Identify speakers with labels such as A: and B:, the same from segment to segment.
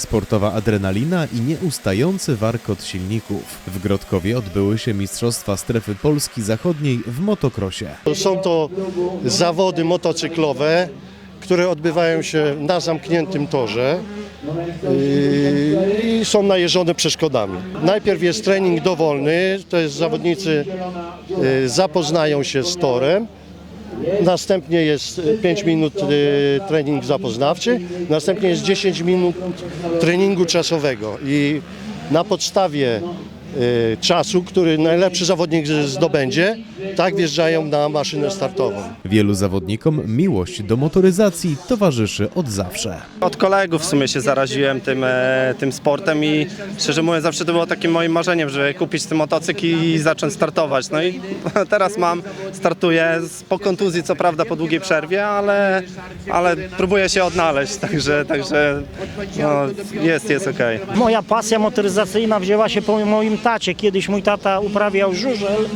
A: Sportowa adrenalina i nieustający warkot silników. W Grodkowie odbyły się Mistrzostwa Strefy Polski Zachodniej w motokrosie.
B: Są to zawody motocyklowe, które odbywają się na zamkniętym torze yy, i są najeżone przeszkodami. Najpierw jest trening dowolny, to jest zawodnicy yy, zapoznają się z torem. Następnie jest 5 minut yy, trening zapoznawczy, następnie jest 10 minut treningu czasowego i na podstawie czasu, który najlepszy zawodnik zdobędzie, tak wjeżdżają na maszynę startową.
A: Wielu zawodnikom miłość do motoryzacji towarzyszy od zawsze.
C: Od kolegów w sumie się zaraziłem tym, e, tym sportem i szczerze mówiąc zawsze to było takim moim marzeniem, żeby kupić ten motocykl i zacząć startować. No i teraz mam, startuję po kontuzji, co prawda po długiej przerwie, ale, ale próbuję się odnaleźć, także, także no, jest, jest okej.
D: Moja pasja motoryzacyjna wzięła się po moim tacie. Kiedyś mój tata uprawiał żużel,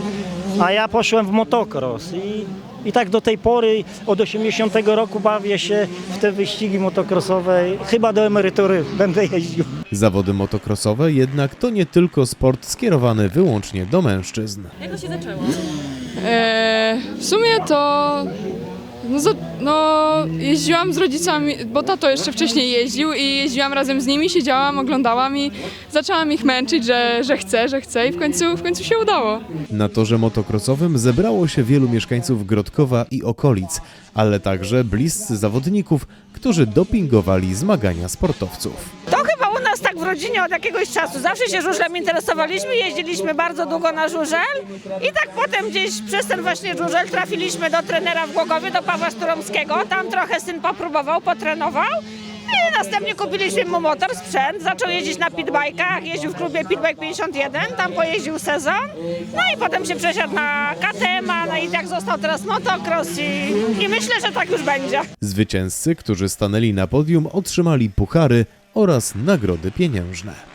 D: a ja poszłem w motocross. I, I tak do tej pory, od 80 roku bawię się w te wyścigi motocrossowe. Chyba do emerytury będę jeździł.
A: Zawody motocrossowe jednak to nie tylko sport skierowany wyłącznie do mężczyzn.
E: E, w sumie to no, za, no jeździłam z rodzicami, bo tato jeszcze wcześniej jeździł i jeździłam razem z nimi, siedziałam, oglądałam i zaczęłam ich męczyć, że, że chcę, że chcę i w końcu, w końcu się udało.
A: Na torze motocrossowym zebrało się wielu mieszkańców Grodkowa i okolic, ale także bliscy zawodników, którzy dopingowali zmagania sportowców.
F: Rodzinie od jakiegoś czasu. Zawsze się żużlem interesowaliśmy, jeździliśmy bardzo długo na żużel i tak potem gdzieś przez ten właśnie żużel trafiliśmy do trenera w Głogowie, do Pawła Szturomskiego. Tam trochę syn popróbował, potrenował. I następnie kupiliśmy mu motor, sprzęt, zaczął jeździć na pitbajkach, jeździł w klubie Pitbike 51, tam pojeździł sezon. No i potem się przesiadł na KTM, no i tak został teraz motocross i, i myślę, że tak już będzie.
A: Zwycięzcy, którzy stanęli na podium, otrzymali puchary oraz nagrody pieniężne.